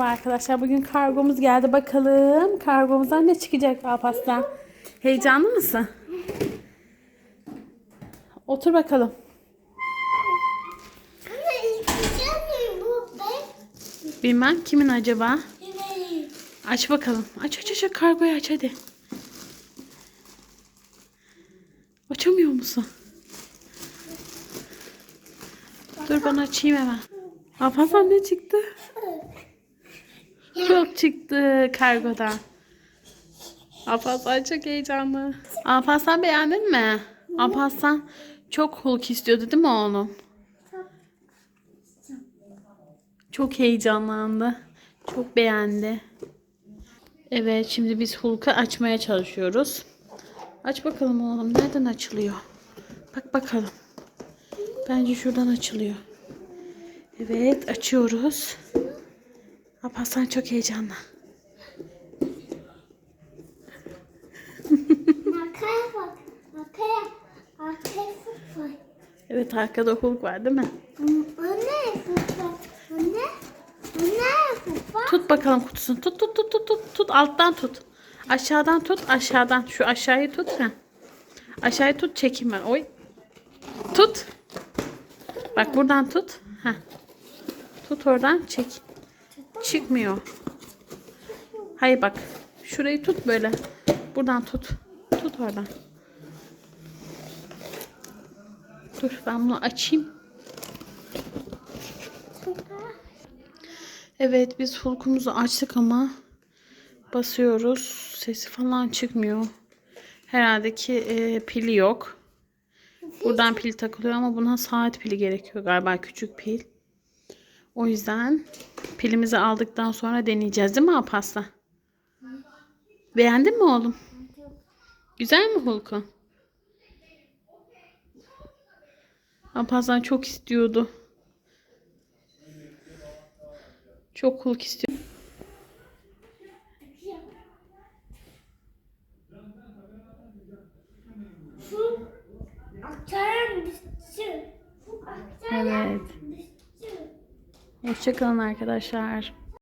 Merhaba arkadaşlar. Bugün kargomuz geldi. Bakalım kargomuzdan ne çıkacak Alparslan? Heyecanlı mısın? Otur bakalım. Bilmem kimin acaba? Aç bakalım. Aç aç aç. Kargoyu aç hadi. Açamıyor musun? Dur ben açayım hemen. Alparslan ne çıktı? Çok çıktı kargodan. Alparslan çok heyecanlı. Alparslan beğendin mi? Alparslan çok Hulk istiyordu değil mi oğlum? Çok heyecanlandı. Çok beğendi. Evet şimdi biz Hulk'u açmaya çalışıyoruz. Aç bakalım oğlum. Nereden açılıyor? Bak bakalım. Bence şuradan açılıyor. Evet açıyoruz. Alparslan çok heyecanlı. Arkaya bak. Arkaya. Arkaya var. Evet arkada Hulk var değil mi? Var. Anne. Anne fık var. Tut bakalım kutusunu. Tut tut tut tut tut. Tut alttan tut. Aşağıdan tut. Aşağıdan. Şu aşağıyı tut. ha. Aşağıyı tut çekeyim ben. Oy. Tut. Bak buradan tut. Heh. Tut oradan çek. Çıkmıyor. Hayır bak. Şurayı tut böyle. Buradan tut. Tut oradan. Dur ben bunu açayım. Evet biz Hulk'umuzu açtık ama basıyoruz. Sesi falan çıkmıyor. Herhalde ki e, pili yok. Buradan pil takılıyor ama buna saat pili gerekiyor galiba küçük pil. O yüzden pilimizi aldıktan sonra deneyeceğiz değil mi Alparslan? Beğendin mi oğlum? Güzel mi Hulk'u? Alparslan çok istiyordu. Çok Hulk istiyor. Evet. Hoşçakalın arkadaşlar.